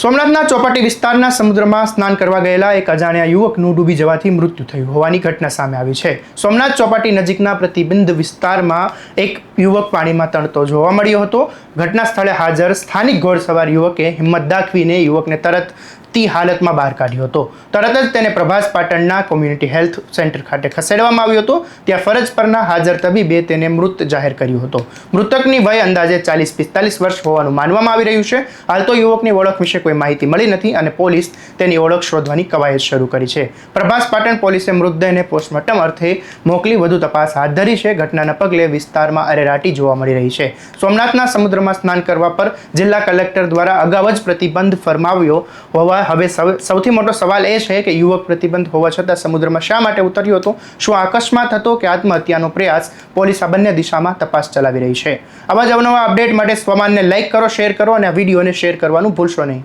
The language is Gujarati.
સોમનાથના ચોપાટી વિસ્તારના સમુદ્રમાં સ્નાન કરવા ગયેલા એક અજાણ્યા યુવકનું ડૂબી જવાથી મૃત્યુ થયું હોવાની ઘટના સામે આવી છે. સોમનાથ ચોપાટી નજીકના પ્રતિબિંધ વિસ્તારમાં એક યુવક પાણીમાં તણતો જોવા મળ્યો હતો. ઘટના સ્થળે હાજર સ્થાનિક ઘોડસવાર યુવકે હિંમત દાખવીને યુવકને તરત તી હાલતમાં બહાર કાઢ્યો હતો. તરત જ તેને પ્રભાસ પાટણના કોમ્યુનિટી હેલ્થ સેન્ટર ખાતે ખસેડવામાં આવ્યો હતો. ત્યાં ફરજ પરના હાજર તબીબે તેને મૃત જાહેર કર્યો હતો. મૃતકની વય અંદાજે ચાલીસ પિસ્તાલીસ વર્ષ હોવાનું માનવામાં આવી રહ્યું છે. હાલ તો યુવકની ઓળખ વિશે કોઈ માહિતી મળી નથી અને પોલીસ તેની ઓળખ શોધવાની કવાયત શરૂ કરી છે. પ્રભાસ પાટણ પોલીસે મૃતદેહને પોસ્ટમોર્ટમ અર્થે મોકલી વધુ તપાસ હાથ ધરી છે. ઘટનાના પગલે વિસ્તારમાં અરેરાટી જોવા મળી રહી છે. સોમનાથના સમુદ્રમાં સ્નાન કરવા પર જિલ્લા કલેક્ટર દ્વારા અગાઉ જ પ્રતિબંધ ફરમાવ્યો હોવા હવે સૌથી મોટો સવાલ એ છે કે યુવક પ્રતિબંધ હોવા છતાં સમુદ્રમાં શા માટે ઉતર્યો હતો? શું અકસ્માત હતો કે આત્મહત્યાનો પ્રયાસ? પોલીસ આ બંને દિશામાં તપાસ ચલાવી રહી છે. આવા જ અવનવા અપડેટ માટે સ્વમાનને લાઇક કરો, શેર કરો અને આ વિડીયોને શેર કરવાનું ભૂલશો નહીં.